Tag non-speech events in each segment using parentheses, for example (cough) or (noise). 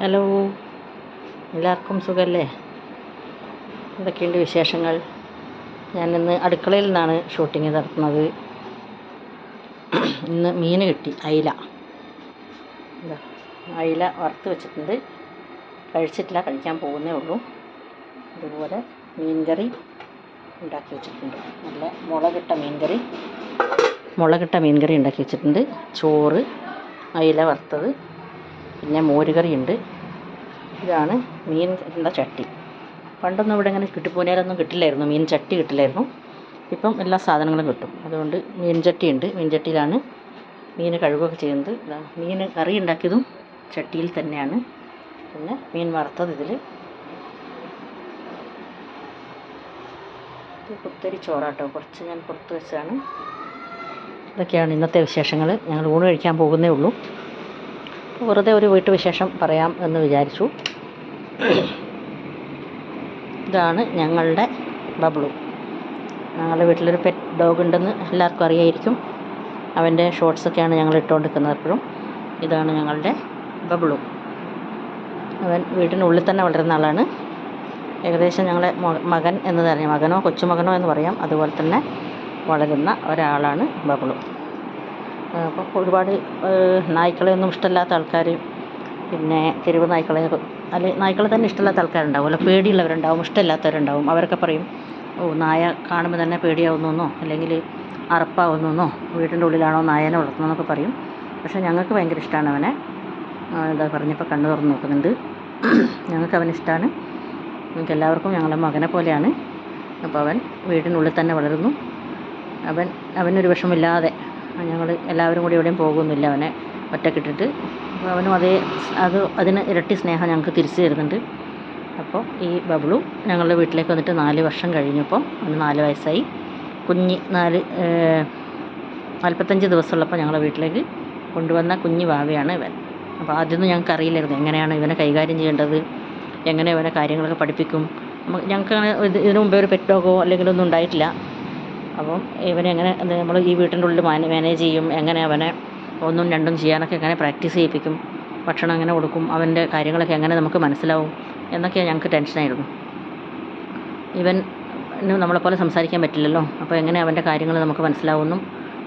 Hello. എല്ലാവർക്കും സുഖമല്ലേ എന്തൊക്കെയുണ്ട് വിശേഷങ്ങൾ? ഞാനിന്ന് അടുക്കളയിൽ നിന്നാണ് ഷൂട്ടിങ് നടത്തുന്നത്. ഇന്ന് മീൻ കിട്ടി അയില. അയില വറുത്ത് വെച്ചിട്ടുണ്ട്. കഴിച്ചിട്ടില്ല കഴിക്കാൻ പോകുന്നേ ഉള്ളൂ. അതുപോലെ മീൻ കറി ഉണ്ടാക്കി വെച്ചിട്ടുണ്ട്. നല്ല മുളകിട്ട മീൻ കറി മുളകിട്ട മീൻ കറി ഉണ്ടാക്കി വെച്ചിട്ടുണ്ട്. ചോറ് അയില വറുത്തത്. പിന്നെ മോരുകറിയുണ്ട്. ഇതാണ് മീൻ എന്താ ചട്ടി. പണ്ടൊന്നും ഇവിടെ ഇങ്ങനെ കിട്ടിപ്പൂനേലൊന്നും കിട്ടില്ലായിരുന്നു. മീൻ ചട്ടി കിട്ടില്ലായിരുന്നു. ഇപ്പം എല്ലാ സാധനങ്ങളും കിട്ടും. അതുകൊണ്ട് മീൻ ചട്ടിയുണ്ട്. മീൻ ചട്ടിയിലാണ് മീൻ കഴുകുകയൊക്കെ ചെയ്യുന്നത്. മീൻ കറി ഉണ്ടാക്കിയതും ചട്ടിയിൽ തന്നെയാണ്. പിന്നെ മീൻ വറുത്തത് ഇതിൽ ഇത് കുത്തരി ചോറാട്ടോ. കുറച്ച് ഞാൻ പുറത്ത് വെച്ചാണ് ഇതൊക്കെയാണ് ഇന്നത്തെ വിശേഷങ്ങൾ ഞങ്ങൾ ഊണ് കഴിക്കാൻ പോകുന്നേ ഉള്ളൂ. വെറുതെ ഒരു വീട്ടു വിശേഷം പറയാം എന്ന് വിചാരിച്ചു. ഇതാണ് ഞങ്ങളുടെ ബബ്ലു. ഞങ്ങളുടെ വീട്ടിലൊരു പെറ്റ് ഡോഗ് ഉണ്ടെന്ന് എല്ലാവർക്കും അറിയായിരിക്കും. അവന്റെ ഷോർട്സൊക്കെയാണ് ഞങ്ങൾ ഇട്ടുകൊണ്ടിരിക്കുന്നത് എപ്പോഴും. ഇതാണ് ഞങ്ങളുടെ ബബ്ലു. അവൻ വീട്ടിനുള്ളിൽ തന്നെ വളരുന്ന ആളാണ്. ഏകദേശം ഞങ്ങളെ മകൻ എന്ന് തന്നെ മകനോ കൊച്ചുമകനോ എന്ന് പറയാം. അതുപോലെ തന്നെ വളരുന്ന ഒരാളാണ് ബബ്ലു. അപ്പം ഒരുപാട് നായ്ക്കളെ ഒന്നും ഇഷ്ടമല്ലാത്ത ആൾക്കാർ പിന്നെ തെരുവ് നായ്ക്കളെ അല്ലെ നായ്ക്കളെ തന്നെ ഇഷ്ടമല്ലാത്ത ആൾക്കാരുണ്ടാവുമല്ലോ പേടിയുള്ളവരുണ്ടാവും ഇഷ്ടമില്ലാത്തവരുണ്ടാവും അവരൊക്കെ പറയും ഓ നായ കാണുമ്പോൾ തന്നെ പേടിയാവുന്നെന്നോ അല്ലെങ്കിൽ അറപ്പാവുന്നെന്നോ വീടിന്റെ ഉള്ളിലാണോ നായനെ വളർത്തുന്നതെന്നൊക്കെ പറയും. പക്ഷേ ഞങ്ങൾക്ക് ഭയങ്കര ഇഷ്ടമാണ് അവനെ. എന്താ പറഞ്ഞപ്പോൾ കണ്ണു തുറന്ന് നോക്കുന്നുണ്ട്. ഞങ്ങൾക്ക് അവനെ ഇഷ്ടമാണ് ഞങ്ങൾക്ക് എല്ലാവർക്കും ഞങ്ങളുടെ മകനെ പോലെയാണ്. അപ്പോൾ അവൻ വീടിനുള്ളിൽ തന്നെ വളരുന്നു. അവൻ അവനൊരു വിഷമില്ലാതെ ഞങ്ങൾ എല്ലാവരും കൂടി എവിടെയും പോകുന്നില്ല അവനെ ഒറ്റക്കിട്ടിട്ട്. അപ്പോൾ അവനും അതേ അത് അതിന് ഇരട്ടി സ്നേഹം ഞങ്ങൾക്ക് തിരിച്ചു തരുന്നുണ്ട്. അപ്പോൾ ഈ ബബ്ലു ഞങ്ങളുടെ വീട്ടിലേക്ക് വന്നിട്ട് നാല് വർഷം കഴിഞ്ഞപ്പോൾ അവന് നാല് വയസ്സായി. കുഞ്ഞ് നാല് നാൽപ്പത്തഞ്ച് ദിവസമുള്ളപ്പോൾ ഞങ്ങളുടെ വീട്ടിലേക്ക് കൊണ്ടുവന്ന കുഞ്ഞ് വാവയാണ് ഇവൻ. അപ്പോൾ ആദ്യമൊന്നും ഞങ്ങൾക്ക് അറിയില്ലായിരുന്നു എങ്ങനെയാണ് ഇവനെ കൈകാര്യം ചെയ്യേണ്ടത് എങ്ങനെ ഇവനെ കാര്യങ്ങളൊക്കെ പഠിപ്പിക്കും. ഞങ്ങൾക്ക് അങ്ങനെ ഇത് ഇതിനു മുമ്പേ ഒരു പെറ്റ് ഡോഗോ അല്ലെങ്കിൽ ഒന്നും ഉണ്ടായിട്ടില്ല. അപ്പം ഇവനെ എങ്ങനെ നമ്മൾ ഈ വീട്ടിന്റെ ഉള്ളിൽ മാന- മാനേജ് ചെയ്യും എങ്ങനെ അവനെ ഒന്നും രണ്ടും ചെയ്യാനൊക്കെ എങ്ങനെ പ്രാക്ടീസ് ചെയ്യിപ്പിക്കും ഭക്ഷണം എങ്ങനെ കൊടുക്കും അവന്റെ കാര്യങ്ങളൊക്കെ എങ്ങനെ നമുക്ക് മനസ്സിലാവും എന്നൊക്കെ ഞങ്ങൾക്ക് ടെൻഷനായിരുന്നു. ഇവൻ നമ്മളെപ്പോലെ സംസാരിക്കാൻ പറ്റില്ലല്ലോ അപ്പോൾ എങ്ങനെ അവന്റെ കാര്യങ്ങൾ നമുക്ക് മനസ്സിലാവുമെന്നും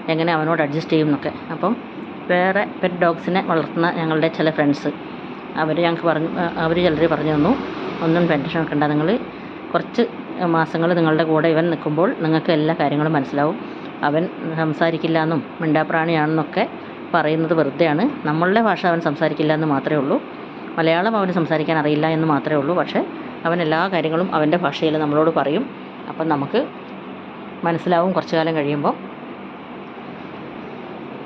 എങ്ങനെ അവനോട് അഡ്ജസ്റ്റ് ചെയ്യും എന്നൊക്കെ അപ്പം വേറെ പെറ്റ് ഡോഗ്സിനെ വളർത്തുന്ന ഞങ്ങളുടെ ചില ഫ്രണ്ട്സ് അവർ ഞങ്ങൾക്ക് പറഞ്ഞു അവർ ചിലർ പറഞ്ഞു തന്നു ഒന്നും ടെൻഷൻ വെക്കണ്ട നിങ്ങൾ കുറച്ച് മാസങ്ങൾ നിങ്ങളുടെ കൂടെ ഇവൻ നിൽക്കുമ്പോൾ നിങ്ങൾക്ക് എല്ലാ കാര്യങ്ങളും മനസ്സിലാവും. അവൻ സംസാരിക്കില്ല എന്നും മിണ്ടാപ്രാണിയാണെന്നൊക്കെ പറയുന്നത് വെറുതെയാണ്. നമ്മളുടെ ഭാഷ അവൻ സംസാരിക്കില്ല എന്ന് മാത്രമേ ഉള്ളൂ. മലയാളം അവന് സംസാരിക്കാൻ അറിയില്ല എന്ന് മാത്രമേ ഉള്ളൂ. പക്ഷേ അവൻ എല്ലാ കാര്യങ്ങളും അവന്റെ ഭാഷയിൽ നമ്മളോട് പറയും. അപ്പം നമുക്ക് മനസ്സിലാവും കുറച്ചു കാലം കഴിയുമ്പോൾ.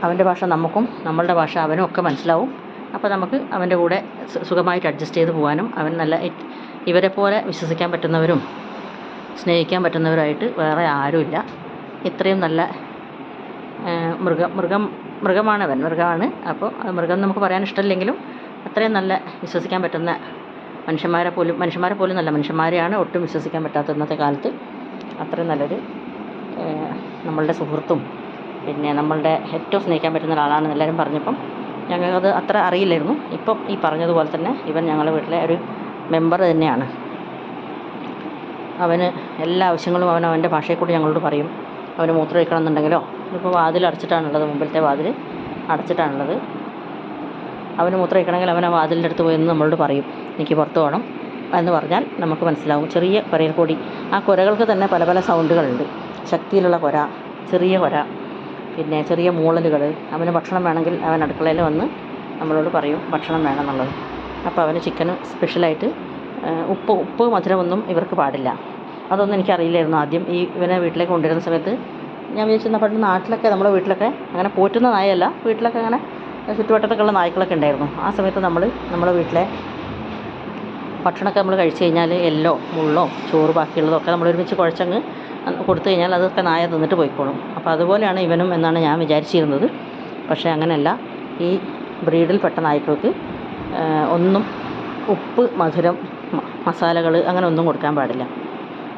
അവന്റെ ഭാഷ നമുക്കും നമ്മളുടെ ഭാഷ അവനും ഒക്കെ മനസ്സിലാവും. അപ്പോൾ നമുക്ക് അവന്റെ കൂടെ സുഖമായിട്ട് അഡ്ജസ്റ്റ് ചെയ്ത് പോകാനും അവൻ നല്ല ഇവരെ പോലെ വിശ്വസിക്കാൻ പറ്റുന്നവരും സ്നേഹിക്കാൻ പറ്റുന്നവരായിട്ട് വേറെ ആരുമില്ല. ഇത്രയും നല്ല മൃഗം മൃഗം മൃഗമാണ് അവൻ മൃഗമാണ് അപ്പോൾ മൃഗം നമുക്ക് പറയാൻ ഇഷ്ടമില്ലെങ്കിലും അത്രയും നല്ല വിശ്വസിക്കാൻ പറ്റുന്ന മനുഷ്യന്മാരെ പോലും മനുഷ്യന്മാരെ പോലും നല്ല മനുഷ്യന്മാരെയാണ് ഒട്ടും വിശ്വസിക്കാൻ പറ്റാത്ത ഇന്നത്തെ കാലത്ത്. അത്രയും നല്ലൊരു നമ്മളുടെ സുഹൃത്തും പിന്നെ നമ്മളുടെ ഏറ്റവും സ്നേഹിക്കാൻ പറ്റുന്ന ഒരാളാണെന്ന് എല്ലാവരും പറഞ്ഞപ്പം ഞങ്ങൾക്കത് അത്ര അറിയില്ലായിരുന്നു. ഇപ്പം ഈ പറഞ്ഞതുപോലെ തന്നെ ഇവൻ ഞങ്ങളുടെ വീട്ടിലെ ഒരു മെമ്പർ തന്നെയാണ്. അവന് എല്ലാ ആവശ്യങ്ങളും അവൻ അവന്റെ ഭാഷയിൽ കൂടി ഞങ്ങളോട് പറയും. അവന് മൂത്രം ഒഴിക്കണം എന്നുണ്ടെങ്കിലോ ഇപ്പോൾ വാതിൽ അടച്ചിട്ടാണുള്ളത് മുമ്പിലത്തെ വാതിൽ അടച്ചിട്ടാണുള്ളത്. അവന് മൂത്രം ഒഴിക്കണമെങ്കിൽ അവൻ ആ വാതിലിന്റെ അടുത്ത് പോയി എന്ന് നമ്മളോട് പറയും. എനിക്ക് പുറത്ത് പോകണം എന്ന് പറഞ്ഞാൽ നമുക്ക് മനസ്സിലാവും. ചെറിയ കുരയിൽ കൂടി. ആ കുരകൾക്ക് തന്നെ പല പല സൗണ്ടുകളുണ്ട്. ശക്തിയിലുള്ള കുര ചെറിയ കുര പിന്നെ ചെറിയ മൂളലുകൾ. അവന് ഭക്ഷണം വേണമെങ്കിൽ അവൻ അടുക്കളയിൽ വന്ന് നമ്മളോട് പറയും ഭക്ഷണം വേണം എന്നുള്ളത് അപ്പോൾ അവന് ചിക്കന് സ്പെഷ്യലായിട്ട് ഉപ്പ് ഉപ്പ് മധുരമൊന്നും ഇവർക്ക് പാടില്ല. അതൊന്നും എനിക്കറിയില്ലായിരുന്നു ആദ്യം. ഈ ഇവനെ വീട്ടിലേക്ക് കൊണ്ടുവരുന്ന സമയത്ത് ഞാൻ വിചാരിച്ചിരുന്ന പണ്ട് നാട്ടിലൊക്കെ നമ്മുടെ വീട്ടിലൊക്കെ അങ്ങനെ പോറ്റുന്ന നായയല്ല വീട്ടിലൊക്കെ അങ്ങനെ ചുറ്റുവട്ടത്തൊക്കെയുള്ള നായ്ക്കളൊക്കെ ഉണ്ടായിരുന്നു. ആ സമയത്ത് നമ്മൾ നമ്മുടെ വീട്ടിലെ ഭക്ഷണമൊക്കെ നമ്മൾ കഴിച്ചു കഴിഞ്ഞാൽ എല്ലോ മുള്ളോ ചോറ് ബാക്കിയുള്ളതൊക്കെ നമ്മൾ ഒരുമിച്ച് കുഴച്ചങ്ങ് കൊടുത്തു കഴിഞ്ഞാൽ അതൊക്കെ നായ തിന്നിട്ട് പോയിക്കോളും. അപ്പോൾ അതുപോലെയാണ് ഇവനും എന്നാണ് ഞാൻ വിചാരിച്ചിരുന്നത്. പക്ഷേ അങ്ങനെയല്ല. ഈ ബ്രീഡിൽപ്പെട്ട നായ്ക്കൾക്ക് ഒന്നും ഉപ്പ് മധുരം മസാലകൾ അങ്ങനെ ഒന്നും കൊടുക്കാൻ പാടില്ല.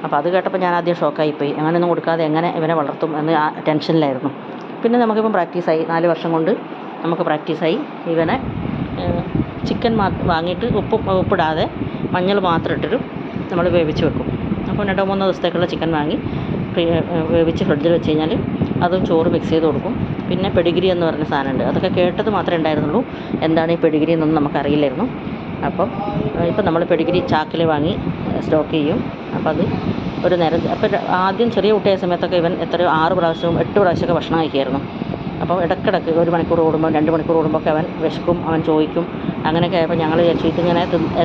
അപ്പോൾ അത് കേട്ടപ്പോൾ ഞാൻ ആദ്യം ഷോക്കായിപ്പോയി അങ്ങനെയൊന്നും കൊടുക്കാതെ എങ്ങനെ ഇവനെ വളർത്തും എന്ന് ആ ടെൻഷനിലായിരുന്നു. പിന്നെ നമുക്കിപ്പം പ്രാക്ടീസായി. നാല് വർഷം കൊണ്ട് നമുക്ക് പ്രാക്ടീസായി ഇവനെ ചിക്കൻ മാ വാങ്ങിയിട്ട് ഉപ്പ് ഉപ്പിടാതെ മഞ്ഞൾ മാത്രം ഇട്ടിട്ട് നമ്മൾ വേവിച്ച് വെക്കും. അപ്പോൾ രണ്ടോ മൂന്നോ ദിവസത്തേക്കുള്ള ചിക്കൻ വാങ്ങി വേവിച്ച് ഫ്രിഡ്ജിൽ വെച്ച് കഴിഞ്ഞാൽ അതും ചോറ് മിക്സ് ചെയ്ത് കൊടുക്കും. പിന്നെ പെഡിഗ്രി എന്ന് പറഞ്ഞ സാധനമുണ്ട്. അതൊക്കെ കേട്ടത് മാത്രമേ ഉണ്ടായിരുന്നുള്ളൂ. എന്താണ് ഈ പെഡിഗ്രി എന്നൊന്നും നമുക്കറിയില്ലായിരുന്നു. അപ്പം ഇപ്പം നമ്മൾ പെഡിഗ്രി ചാക്കിൽ വാങ്ങി സ്റ്റോക്ക് ചെയ്യും. അപ്പോൾ അത് ഒരു നേരം അപ്പോൾ ആദ്യം ചെറിയ കുട്ടിയായ സമയത്തൊക്കെ ഇവൻ എത്രയോ ആറ് പ്രാവശ്യവും എട്ട് പ്രാവശ്യമൊക്കെ ഭക്ഷണം കഴിക്കുമായിരുന്നു. അപ്പോൾ ഇടയ്ക്കിടയ്ക്ക് ഒരു മണിക്കൂർ കൂടുമ്പോൾ രണ്ട് മണിക്കൂർ കൂടുമ്പോൾ ഒക്കെ അവൻ വിശക്കും അവൻ ചോദിക്കും. അങ്ങനെയൊക്കെ ആയപ്പോൾ ഞങ്ങൾ വിചാരിച്ചു ഇതിങ്ങനെ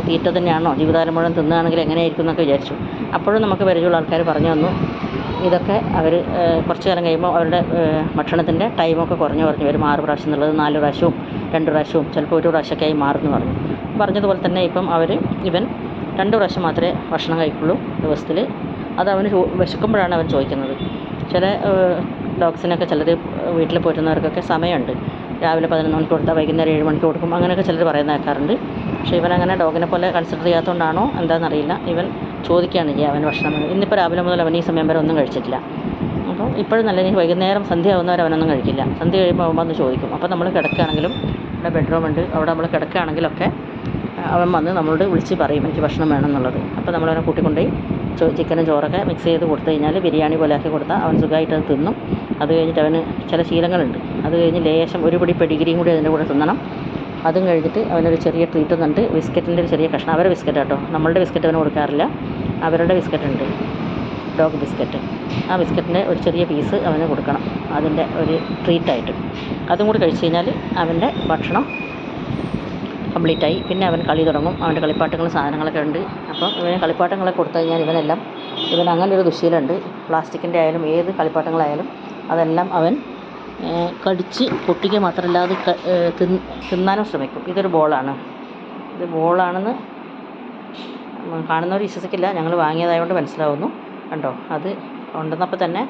തീറ്റ തന്നെയാണോ? ജീവിതകാലം മുഴുവൻ തിന്നുകയാണെങ്കിൽ എങ്ങനെയായിരിക്കും എന്നൊക്കെ വിചാരിച്ചു. അപ്പോഴും നമുക്ക് പരിചയമുള്ള ആൾക്കാർ പറഞ്ഞു തന്നു. ഇതൊക്കെ അവർ കുറച്ച് കാലം കഴിയുമ്പോൾ അവരുടെ ഭക്ഷണത്തിന്റെ ടൈമൊക്കെ കുറഞ്ഞു കുറഞ്ഞു. വരും ആറ് പ്രാവശ്യം എന്നുള്ളത് നാല് പ്രാവശ്യവും രണ്ട് പ്രാവശ്യവും ചിലപ്പോൾ ഒരു പ്രാവശ്യമൊക്കെ ആയി മാറുമെന്ന് പറഞ്ഞു. പറഞ്ഞതുപോലെ തന്നെ ഇപ്പം അവർ ഇവൻ രണ്ട് പ്രാവശ്യം മാത്രമേ ഭക്ഷണം കഴിക്കുള്ളൂ ദിവസത്തിൽ അത് അവന് വിശക്കുമ്പോഴാണ് അവൻ ചോദിക്കുന്നത്. ചില ഡോഗ്സിനൊക്കെ ചിലർ വീട്ടിൽ പോറ്റുന്നവർക്കൊക്കെ സമയമുണ്ട്. രാവിലെ പതിനൊന്ന് മണിക്ക് കൊടുത്താൽ വൈകുന്നേരം ഏഴ് മണിക്ക് കൊടുക്കും. അങ്ങനെയൊക്കെ ചിലർ പറയുന്ന കേൾക്കാറുണ്ട്. പക്ഷേ ഇവൻ അങ്ങനെ ഡോഗിനെ പോലെ കൺസിഡർ ചെയ്യാത്തതുകൊണ്ടാണോ എന്താണെന്നറിയില്ല ഇവൻ ചോദിക്കുകയാണ് ചെയ്യുക അവൻ ഭക്ഷണം. ഇന്നിപ്പോൾ രാവിലെ മുതൽ അവൻ ഈ സമയം വരെ ഒന്നും കഴിച്ചിട്ടില്ല. അപ്പോൾ ഇപ്പോഴും നല്ല രീതിയിൽ വൈകുന്നേരം സന്ധ്യ ആവുന്നവരെ അവനൊന്നും കഴിക്കില്ല. സന്ധ്യ കഴിയുമ്പോൾ അവൻ വന്ന് ചോദിക്കും. അപ്പോൾ നമ്മൾ കിടക്കുകയാണെങ്കിലും ഇവിടെ ബെഡ്റൂം ഉണ്ട് അവിടെ നമ്മൾ കിടക്കുകയാണെങ്കിലൊക്കെ അവൻ വന്ന് നമ്മളോട് വിളിച്ച് പറയും എനിക്ക് ഭക്ഷണം വേണം എന്നുള്ളത് അപ്പോൾ നമ്മളവനെ കൂട്ടിക്കൊണ്ടുപോയി ചോ ചിക്കനും ചോറൊക്കെ മിക്സ് ചെയ്ത് കൊടുത്തു കഴിഞ്ഞാൽ ബിരിയാണി പോലെ ആക്കി കൊടുത്താൽ അവൻ സുഖമായിട്ട് അത് തിന്നും. അത് കഴിഞ്ഞിട്ട് അവന് ചില ശീലങ്ങളുണ്ട്. അത് കഴിഞ്ഞ് ലേശം ഒരു പിടി പെടിഗിരിയും കൂടി അതിന്റെ കൂടെ തിന്നണം. അതും കഴിഞ്ഞിട്ട് അവനൊരു ചെറിയ ട്രീറ്റ് തന്നിട്ട് ബിസ്ക്കറ്റിന്റെ ഒരു ചെറിയ കഷ്ണം. അവരുടെ ബിസ്ക്കറ്റ് കേട്ടോ നമ്മളുടെ ബിസ്ക്കറ്റ് അവന് കൊടുക്കാറില്ല. അവരുടെ ബിസ്ക്കറ്റ് ഉണ്ട് ഡോഗ് ബിസ്ക്കറ്റ്. ആ ബിസ്ക്കറ്റിന്റെ ഒരു ചെറിയ പീസ് അവന് കൊടുക്കണം. അതിന്റെ ഒരു ട്രീറ്റായിട്ട് അതും കൂടി കഴിച്ച് കഴിഞ്ഞാൽ അവന്റെ ഭക്ഷണം കംപ്ലീറ്റ് ആയി പിന്നെ അവൻ കളി തുടങ്ങും. അവന്റെ കളിപ്പാട്ടങ്ങളും സാധനങ്ങളൊക്കെ ഉണ്ട്. അപ്പോൾ ഇവന് കളിപ്പാട്ടങ്ങളൊക്കെ കൊടുത്തു കഴിഞ്ഞാൽ ഇവനെല്ലാം ഇവൻ അങ്ങനെ ഒരു ദുശീലമുണ്ട് പ്ലാസ്റ്റിക്കിന്റെ ആയാലും ഏത് കളിപ്പാട്ടങ്ങളായാലും അതെല്ലാം അവൻ കടിച്ച് പൊട്ടിക്കുക മാത്രമല്ല അത് തിന്നാനും ശ്രമിക്കും. ഇതൊരു ബോളാണ്. ഇത് ബോളാണെന്ന് കാണുന്നവർ വിശ്വസിക്കില്ല. ഞങ്ങൾ വാങ്ങിയതായതുകൊണ്ട് മനസ്സിലാവുന്നു. കണ്ടോ? അത് ഉണ്ടെന്നപ്പോൾ തന്നെ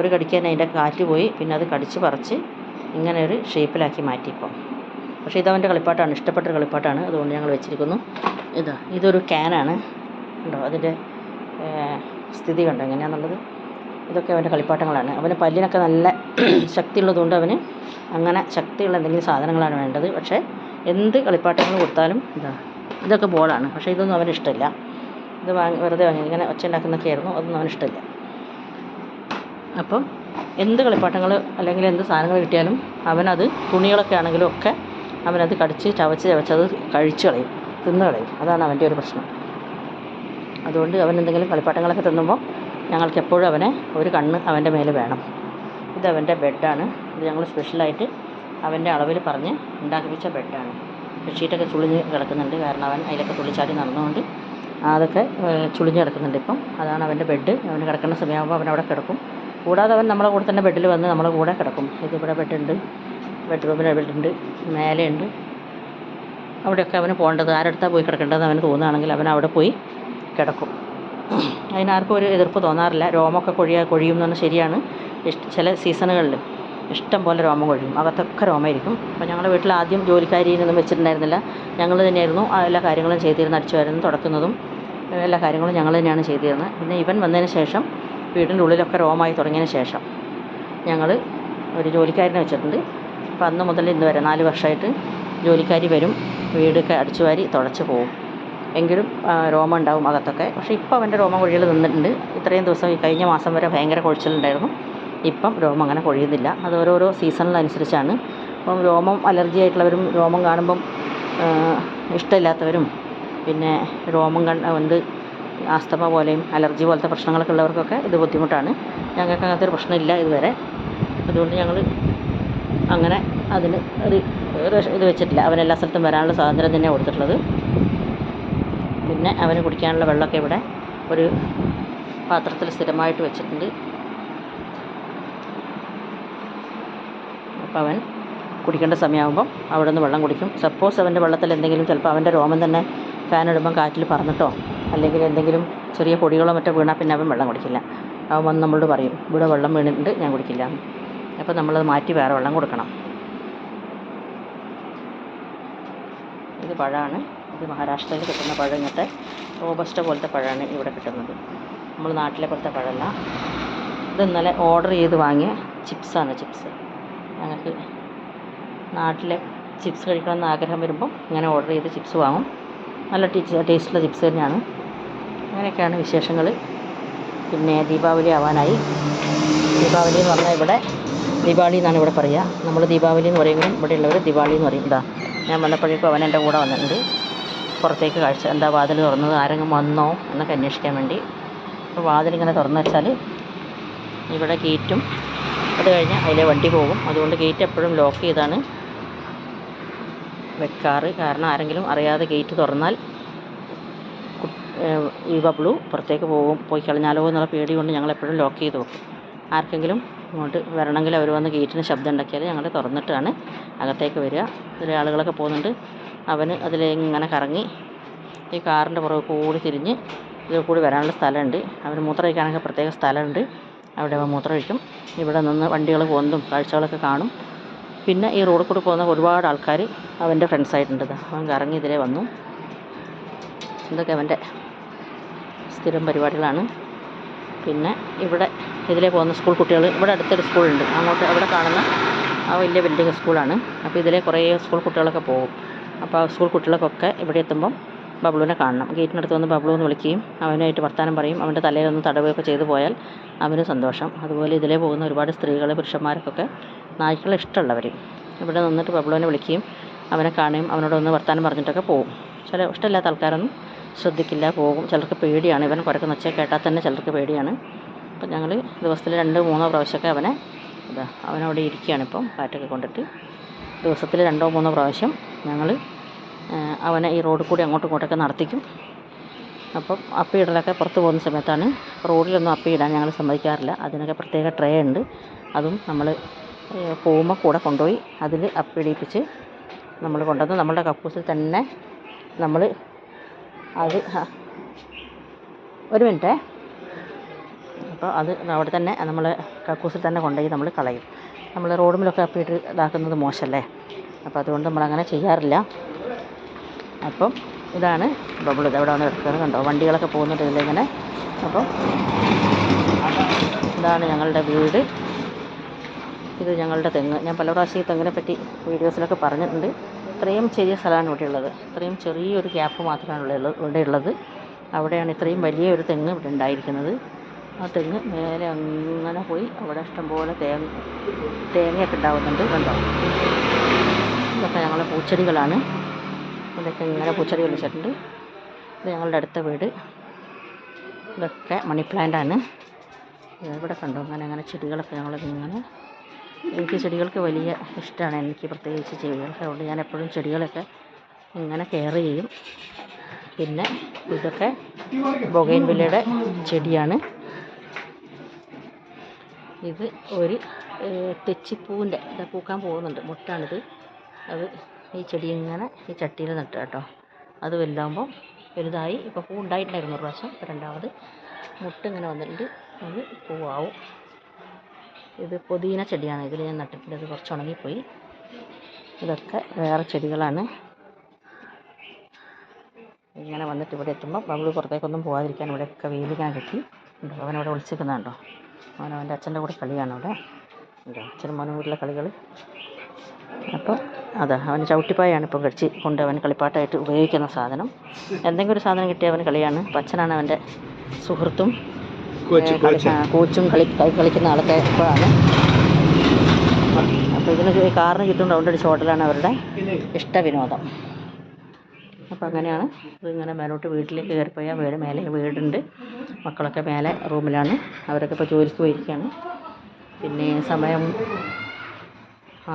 ഒരു കടിക്കാൻ അതിന്റെ കാറ്റ് പോയി. പിന്നെ അത് കടിച്ച് പറിച്ച് ഇങ്ങനെ ഒരു ഷേപ്പിലാക്കി മാറ്റി പക്ഷേ ഇതവന്റെ കളിപ്പാട്ടാണ് ഇഷ്ടപ്പെട്ടൊരു കളിപ്പാട്ടാണ് അതുകൊണ്ട് ഞങ്ങൾ വെച്ചിരിക്കുന്നു. ഇതാ ഇതൊരു ക്യാനാണ്. ഉണ്ടോ അതിന്റെ സ്ഥിതി കണ്ടോ എങ്ങനെയാണെന്നുള്ളത് ഇതൊക്കെ അവന്റെ കളിപ്പാട്ടങ്ങളാണ്. അവന് പല്ലിനൊക്കെ നല്ല (clears throat) ശക്തിയുള്ളതുകൊണ്ട് അവന് അങ്ങനെ ശക്തിയുള്ള എന്തെങ്കിലും സാധനങ്ങളാണ് വേണ്ടത്. പക്ഷേ എന്ത് കളിപ്പാട്ടങ്ങൾ കൊടുത്താലും ഇതാ ഇതൊക്കെ ബോളാണ്. പക്ഷേ ഇതൊന്നും അവന് ഇഷ്ടമില്ല. ഇത് വാങ്ങി വെറുതെ വാങ്ങി ഇങ്ങനെ ഒച്ച ഉണ്ടാക്കുന്നൊക്കെ ആയിരുന്നു അതൊന്നും അവന് ഇഷ്ടമില്ല. അപ്പം എന്ത് കളിപ്പാട്ടങ്ങൾ അല്ലെങ്കിൽ എന്ത് സാധനങ്ങൾ കിട്ടിയാലും അവനത് തുണികളൊക്കെ ആണെങ്കിലും ഒക്കെ അവനത് കടിച്ച് ചവച്ച് ചവച്ചത് കഴിച്ചു കളയും. തിന്നു കളയും. അതാണ് അവന്റെ ഒരു പ്രശ്നം. അതുകൊണ്ട് അവൻ എന്തെങ്കിലും കളിപ്പാട്ടങ്ങളൊക്കെ തിന്നുമ്പോൾ ഞങ്ങൾക്ക് എപ്പോഴും അവനെ ഒരു കണ്ണ് അവന്റെ മേലെ വേണം. ഇത് അവന്റെ ബെഡാണ്. ഇത് ഞങ്ങൾ സ്പെഷ്യലായിട്ട് അവന്റെ അളവിൽ പറഞ്ഞ് ഉണ്ടാക്കിപ്പിച്ച ബെഡാണ്. ബെഡ്ഷീറ്റൊക്കെ ചുളിഞ്ഞ് കിടക്കുന്നുണ്ട്. കാരണം അവൻ അതിലൊക്കെ തുള്ളിച്ചാടി നടന്നുകൊണ്ട് അതൊക്കെ ചുളിഞ്ഞ് കിടക്കുന്നുണ്ട് ഇപ്പം. അതാണ് അവന്റെ ബെഡ്. അവൻ കിടക്കുന്ന സമയമാകുമ്പോൾ അവൻ അവിടെ കിടക്കും. കൂടാതെ അവൻ നമ്മളെ കൂടെ തന്നെ ബെഡിൽ വന്ന് നമ്മളെ കൂടെ കിടക്കും. ഇതിവിടെ ബെഡുണ്ട്. ബെഡ്റൂമിൽ ഇവിടുണ്ട് മേലെയുണ്ട്. അവിടെയൊക്കെ അവന് പോകേണ്ടത് ആരടുത്താണ് പോയി കിടക്കേണ്ടതെന്ന് അവന് തോന്നുകയാണെങ്കിൽ അവൻ അവിടെ പോയി കിടക്കും. അതിനാർക്കും ഒരു എതിർപ്പ് തോന്നാറില്ല. രോമമൊക്കെ കൊഴിയ കൊഴിയും എന്ന് പറഞ്ഞാൽ ശരിയാണ്. ഇഷ്ട ചില സീസണുകളിൽ ഇഷ്ടം പോലെ രോമം കൊഴിയും. അകത്തൊക്കെ രോമമായിരിക്കും. അപ്പോൾ ഞങ്ങളുടെ വീട്ടിൽ ആദ്യം ജോലിക്കാരിയൊന്നും വെച്ചിട്ടുണ്ടായിരുന്നില്ല. ഞങ്ങൾ തന്നെയായിരുന്നു എല്ലാ കാര്യങ്ങളും ചെയ്തിരുന്നു അടിച്ചു വരുന്നതും തുടക്കുന്നതും എല്ലാ കാര്യങ്ങളും ഞങ്ങൾ തന്നെയാണ് ചെയ്തിരുന്നത്. പിന്നെ ഇവൻ വന്നതിന് ശേഷം വീടിന്റെ ഉള്ളിലൊക്കെ രോമമായി തുടങ്ങിയതിന് ശേഷം ഞങ്ങൾ ഒരു ജോലിക്കാരനെ വെച്ചിട്ടുണ്ട്. അപ്പോൾ അന്ന് മുതൽ ഇന്ന് വരെ നാല് വർഷമായിട്ട് ജോലിക്കാരി വരും വീടൊക്കെ അടിച്ചു വാരി തുടച്ച് പോകും എങ്കിലും രോമം ഉണ്ടാവും അകത്തൊക്കെ. പക്ഷേ ഇപ്പോൾ അവന്റെ രോമം കൊഴിയൽ നിന്നിട്ടുണ്ട്. ഇത്രയും ദിവസം ഈ കഴിഞ്ഞ മാസം വരെ ഭയങ്കര കൊഴിച്ചിലുണ്ടായിരുന്നു. ഇപ്പം രോമം അങ്ങനെ കൊഴിയുന്നില്ല. അത് ഓരോരോ സീസണിനനുസരിച്ചാണ് അപ്പം രോമം അലർജി ആയിട്ടുള്ളവരും രോമം കാണുമ്പം ഇഷ്ടമില്ലാത്തവരും പിന്നെ രോമം കണ്ട് കൊണ്ട് ആസ്തമ പോലെയും അലർജി പോലത്തെ പ്രശ്നങ്ങളൊക്കെ ഉള്ളവർക്കൊക്കെ ഇത് ബുദ്ധിമുട്ടാണ്. ഞങ്ങൾക്ക് അങ്ങനത്തെ ഒരു പ്രശ്നമില്ല ഇതുവരെ. അതുകൊണ്ട് ഞങ്ങൾ അങ്ങനെ അതിന് ഒരു ഇത് വെച്ചിട്ടില്ല. അവൻ എല്ലാ സ്ഥലത്തും വരാനുള്ള സ്വാതന്ത്ര്യം തന്നെ കൊടുത്തിട്ടുള്ളത്. പിന്നെ അവന് കുടിക്കാനുള്ള വെള്ളമൊക്കെ ഇവിടെ ഒരു പാത്രത്തിൽ സ്ഥിരമായിട്ട് വെച്ചിട്ടുണ്ട്. അപ്പോൾ അവൻ കുടിക്കേണ്ട സമയമാകുമ്പം അവിടെ നിന്ന് വെള്ളം കുടിക്കും. സപ്പോസ് അവന്റെ വെള്ളത്തിൽ എന്തെങ്കിലും ചിലപ്പോൾ അവന്റെ രോമം തന്നെ ഫാൻ ഇടുമ്പം കാറ്റിൽ പറന്നിട്ടോ അല്ലെങ്കിൽ എന്തെങ്കിലും ചെറിയ പൊടികളോ മറ്റോ വീണാൽ പിന്നെ അവൻ വെള്ളം കുടിക്കില്ല. അവൻ വന്ന് നമ്മളോട് പറയും ഇവിടെ വെള്ളം വീണിട്ടുണ്ട് ഞാൻ കുടിക്കില്ല. അപ്പോൾ അത് മാറ്റി വേറെ വെള്ളം കൊടുക്കണം. ഇത് പഴമാണ് ഇത് മഹാരാഷ്ട്രയിൽ കിട്ടുന്ന പഴം ഇങ്ങനത്തെ റോബസ്റ്റ പോലത്തെ പഴമാണ് ഇവിടെ കിട്ടുന്നത്. നമ്മൾ നാട്ടിലെ പോലത്തെ പഴമല്ല. ഇത് ഇന്നലെ ഓർഡർ ചെയ്ത് വാങ്ങിയ ചിപ്സാണ് ചിപ്സ്. ഞങ്ങൾക്ക് നാട്ടിലെ ചിപ്സ് കഴിക്കണമെന്ന് ആഗ്രഹം വരുമ്പം ഇങ്ങനെ ഓർഡർ ചെയ്ത് ചിപ്സ് വാങ്ങും. നല്ല ടേസ്റ്റ് ടേസ്റ്റുള്ള ചിപ്സ് തന്നെയാണ്. അങ്ങനെയൊക്കെയാണ് വിശേഷങ്ങൾ പിന്നെ ദീപാവലി ആവാനായി. ദീപാവലി എന്ന് പറഞ്ഞാൽ ഇവിടെ ദീപാവലി എന്നാണ് ഇവിടെ പറയുക. നമ്മൾ ദീപാവലി എന്ന് പറയുമെങ്കിലും ഇവിടെയുള്ളവർ ദിവാളി എന്ന് പറയും. ഇതാ ഞാൻ വന്നപ്പോഴേക്കും അവൻ എന്റെ കൂടെ വന്നിട്ടുണ്ട്. പുറത്തേക്ക് കാഴ്ച എന്താ വാതിൽ തുറന്നത് ആരെങ്കിലും വന്നോ എന്നൊക്കെ അന്വേഷിക്കാൻ വേണ്ടി. അപ്പോൾ വാതിലിങ്ങനെ തുറന്നു വെച്ചാൽ ഇവിടെ ഗേറ്റും അത് കഴിഞ്ഞ് അതിലെ വണ്ടി പോകും. അതുകൊണ്ട് ഗേറ്റ് എപ്പോഴും ലോക്ക് ചെയ്താണ് വെക്കാറ്. കാരണം ആരെങ്കിലും അറിയാതെ ഗേറ്റ് തുറന്നാൽ ഈ ബബ്ലു പുറത്തേക്ക് പോകും പോയി കളഞ്ഞാലോ എന്നുള്ള പേടി കൊണ്ട് ഞങ്ങൾ എപ്പോഴും ലോക്ക് ചെയ്ത് വെക്കും. ആർക്കെങ്കിലും ഇങ്ങോട്ട് വരണമെങ്കിൽ അവർ വന്ന് ഗേറ്റിന് ശബ്ദം ഉണ്ടാക്കിയാൽ ഞങ്ങൾ തുറന്നിട്ടാണ് അകത്തേക്ക് വരിക. ഇതിലെ ആളുകളൊക്കെ പോകുന്നുണ്ട്. അവന് അതിലിങ്ങനെ കറങ്ങി ഈ കാറിന്റെ പുറകെ കൂടി തിരിഞ്ഞ് ഇതിൽ കൂടി വരാനുള്ള സ്ഥലമുണ്ട്. അവന് മൂത്രമൊഴിക്കാനൊക്കെ പ്രത്യേക സ്ഥലമുണ്ട്. അവിടെ അവൻ മൂത്രമൊഴിക്കും. ഇവിടെ നിന്ന് വണ്ടികൾ പോകുന്നതും കാഴ്ചകളൊക്കെ കാണും. പിന്നെ ഈ റോഡിൽ കൂടി പോകുന്ന ഒരുപാട് ആൾക്കാർ അവന്റെ ഫ്രണ്ട്സായിട്ടുണ്ട് അവൻ കറങ്ങി ഇതിലേ വന്നു. ഇതൊക്കെ അവന്റെ സ്ഥിരം പരിപാടികളാണ്. പിന്നെ ഇവിടെ ഇതിലേ പോകുന്ന സ്കൂൾ കുട്ടികൾ ഇവിടെ അടുത്തൊരു സ്കൂളുണ്ട്. അങ്ങോട്ട് അവിടെ കാണുന്ന ആ വലിയ ബിൽഡിംഗ് സ്കൂളാണ്. അപ്പോൾ ഇതിലെ കുറേ സ്കൂൾ കുട്ടികളൊക്കെ പോകും. അപ്പോൾ ആ സ്കൂൾ കുട്ടികൾക്കൊക്കെ ഇവിടെ എത്തുമ്പം ബബ്ലുവിനെ കാണണം. ഗേറ്റിനടുത്ത് വന്ന് ബബ്ലു എന്ന് വിളിക്കുകയും അവനുമായിട്ട് വർത്തമാനം പറയും. അവന്റെ തലയിൽ ഒന്ന് തടവുകയൊക്കെ ചെയ്തു പോയാൽ അവന് സന്തോഷം. അതുപോലെ ഇതിലെ പോകുന്ന ഒരുപാട് സ്ത്രീകൾ പുരുഷന്മാർക്കൊക്കെ നായ്ക്കളെ ഇഷ്ടമുള്ളവർ. ഇവിടെ നിന്നിട്ട് ബബ്ലുവിനെ വിളിക്കുകയും അവനെ കാണുകയും അവനോട് ഒന്ന് വർത്തമാനം പറഞ്ഞിട്ടൊക്കെ പോകും. ചില ഇഷ്ടമില്ലാത്ത ആൾക്കാരൊന്നും ശ്രദ്ധിക്കില്ല പോകും. ചിലർക്ക് പേടിയാണ്. ഇവൻ കുരക്കുന്ന ഒച്ച കേട്ടാൽ തന്നെ ചിലർക്ക് പേടിയാണ്. അപ്പം ഞങ്ങൾ ദിവസത്തിൽ രണ്ട് മൂന്നോ പ്രാവശ്യമൊക്കെ അവനെ ഇതാ അവനവിടെ ഇരിക്കുകയാണ് ഇപ്പം കാറ്റൊക്കെ കൊണ്ടിട്ട്. ദിവസത്തിൽ രണ്ടോ മൂന്നോ പ്രാവശ്യം ഞങ്ങൾ അവനെ ഈ റോഡിൽ കൂടി അങ്ങോട്ടും ഇങ്ങോട്ടൊക്കെ നടത്തിക്കും. അപ്പം അപ്പിയിടലൊക്കെ പുറത്ത് പോകുന്ന സമയത്താണ് റോഡിലൊന്നും അപ്പിയിടാൻ ഞങ്ങൾ സമ്മതിക്കാറില്ല. അതിനൊക്കെ പ്രത്യേക ട്രേ ഉണ്ട്. അതും നമ്മൾ പോകുമ്പോൾ കൂടെ കൊണ്ടുപോയി അതിൽ അപ്പിയിടിപ്പിച്ച് നമ്മൾ കൊണ്ടുവന്ന് നമ്മളുടെ കക്കൂസിൽ തന്നെ നമ്മൾ അത് ഒരു മിനിറ്റേ. അപ്പോൾ അത് അവിടെ തന്നെ നമ്മൾ കക്കൂസിൽ തന്നെ കൊണ്ടുപോയി നമ്മൾ കളയും. നമ്മൾ റോഡുമിലൊക്കെ അപ്പിയിട്ട് ഇതാക്കുന്നത് മോശമല്ലേ? അപ്പോൾ അതുകൊണ്ട് നമ്മളങ്ങനെ ചെയ്യാറില്ല. അപ്പം ഇതാണ് ബബിൾ. ഇത് അവിടെ വന്ന് കിടക്കുന്നത് കണ്ടോ? വണ്ടികളൊക്കെ പോകുന്നുണ്ട് ഇതിലിങ്ങനെ അപ്പം ഇതാണ് ഞങ്ങളുടെ വീട്. ഇത് ഞങ്ങളുടെ തെങ്ങ്. ഞാൻ പല പ്രാവശ്യം ഈ തെങ്ങിനെ പറ്റി വീഡിയോസിലൊക്കെ പറഞ്ഞിട്ടുണ്ട്. ഇത്രയും ചെറിയ സ്ഥലമാണ് ഇവിടെ ഉള്ളത്. ഇത്രയും ചെറിയൊരു ഗ്യാപ്പ് മാത്രമാണ് ഇവിടെ ഉള്ളത്. അവിടെയാണ് ഇത്രയും വലിയ ഒരു തെങ്ങ് ഇവിടെ ഉണ്ടായിരിക്കുന്നത്. ആ തെങ്ങ് മേലെ അങ്ങനെ പോയി. അവിടെ ഇഷ്ടംപോലെ തേങ്ങ തേങ്ങയൊക്കെ ഉണ്ടാവുന്നുണ്ട് കണ്ടോ? ഇതൊക്കെ ഞങ്ങളെ പൂച്ചെടികളാണ്. ഇതൊക്കെ ഇങ്ങനെ പൂച്ചെടി വെച്ചിട്ടുണ്ട്. ഇത് ഞങ്ങളുടെ അടുത്ത വീട്. ഇതൊക്കെ മണി പ്ലാന്റാണ് ഇവിടെ കണ്ടോ? അങ്ങനെ അങ്ങനെ ചെടികളൊക്കെ ഞങ്ങളിങ്ങനെ എനിക്ക് ചെടികൾക്ക് വലിയ ഇഷ്ടമാണ്. എനിക്ക് പ്രത്യേകിച്ച് ചെടികളൊക്കെ അതുകൊണ്ട് ഞാൻ എപ്പോഴും ചെടികളൊക്കെ ഇങ്ങനെ കെയർ ചെയ്യും. പിന്നെ ഇതൊക്കെ ബൊഗൈൻവില്ലയുടെ ചെടിയാണ്. ഇത് ഒരു തെച്ചിപ്പൂവിന്റെ ഇതാ പൂക്കാൻ പോകുന്നുണ്ട്. മുട്ടാണിത്. അത് ഈ ചെടി ഇങ്ങനെ ഈ ചട്ടിയിൽ നട്ടു കേട്ടോ. അത് വലുതാകുമ്പം വലുതായി ഇപ്പോൾ പൂ ഉണ്ടായിട്ടുണ്ടായിരുന്നു ഒരു പ്രാവശ്യം. രണ്ടാമത് മുട്ട് ഇങ്ങനെ വന്നിട്ടുണ്ട്. അത് പൂവാവും. ഇത് പുതിന ചെടിയാണ്. ഇതിൽ ഞാൻ നട്ടിട്ടുണ്ട്. കുറച്ച് ഉണങ്ങിപ്പോയി. ഇതൊക്കെ വേറെ ചെടികളാണ്. ഇങ്ങനെ വന്നിട്ട് ഇവിടെ എത്തുമ്പോൾ ബബിൾ പുറത്തേക്കൊന്നും പോകാതിരിക്കാൻ ഇവിടെയൊക്കെ വെയിലിങ്ങനെ കിട്ടി. അവനവിടെ ഒളിച്ചിരിക്കുന്നുണ്ടോ അവൻ അവന്റെ അച്ഛന്റെ കൂടെ കളിയാണ് അവിടെ. എന്റെ അച്ഛനും മോനും കൂടിയുള്ള കളികൾ അപ്പോൾ അതാ അവൻ ചവിട്ടിപ്പായാണ് ഇപ്പോൾ കടിച്ച് കൊണ്ട് അവൻ കളിപ്പാട്ടായിട്ട് ഉപയോഗിക്കുന്ന സാധനം. എന്തെങ്കിലും ഒരു സാധനം കിട്ടിയ അവൻ കളിയാണ്. അപ്പം അച്ഛനാണ് അവന്റെ സുഹൃത്തും. കോച്ച് കളി- കളിക്കുന്ന ആളൊക്കെ ഇപ്പോഴാണ്. അപ്പോൾ ഇതിന് കാറിന് ചുറ്റും റൗണ്ട് അടിച്ച് ഹോട്ടലാണ് അവരുടെ ഇഷ്ട വിനോദം. അപ്പോൾ അങ്ങനെയാണ്. ഇതിങ്ങനെ മേലോട്ട് വീട്ടിലേക്ക് കയറിപ്പോയാൽ വീട് മേലെ വീടുണ്ട്. മക്കളൊക്കെ മേലെ റൂമിലാണ്. അവരൊക്കെ ഇപ്പോൾ ജോലിക്ക് പോയിരിക്കുകയാണ് പിന്നെ സമയം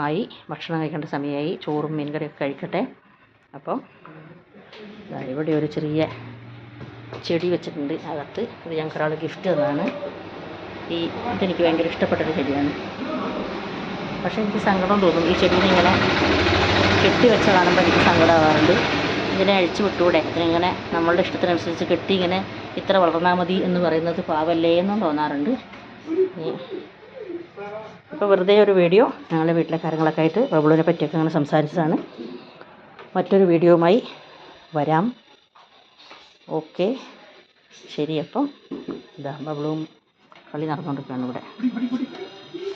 ആയി. ഭക്ഷണം കഴിക്കേണ്ട സമയമായി ചോറും മീൻകറിയൊക്കെ കഴിക്കട്ടെ. അപ്പം ഇവിടെ ഒരു ചെറിയ ചെടി വെച്ചിട്ടുണ്ട് അകത്ത്. അത് ഞങ്ങൾക്ക് ഒരാൾ ഗിഫ്റ്റ് തന്നതാണ്. ഈ ഇതെനിക്ക് ഭയങ്കര ഇഷ്ടപ്പെട്ടൊരു ചെടിയാണ്. പക്ഷേ എനിക്ക് സങ്കടം തോന്നും. ഈ ചെടീനെ ഇങ്ങനെ കെട്ടി വെച്ച കാണുമ്പോൾ എനിക്ക് സങ്കടമാകാറുണ്ട് ഇതിനെ അഴിച്ചു വിട്ടൂടെ? ഇതിനിങ്ങനെ നമ്മളുടെ ഇഷ്ടത്തിനനുസരിച്ച് കെട്ടി ഇങ്ങനെ ഇത്ര വളർന്നാൽ മതി എന്ന് പറയുന്നത് പാവല്ലേ എന്നും തോന്നാറുണ്ട്. ഇപ്പോൾ വെറുതെ ഒരു വീഡിയോ ഞങ്ങളുടെ വീട്ടിലെ കാര്യങ്ങളൊക്കെ ആയിട്ട് ബബിളിനെ പറ്റിയൊക്കെ അങ്ങനെ സംസാരിച്ചതാണ്. മറ്റൊരു വീഡിയോയുമായി വരാം. ഓക്കെ. ശരി അപ്പം ഇതാ ബബിളും കളി നടന്നുകൊണ്ടിരിക്കുകയാണ് ഇവിടെ.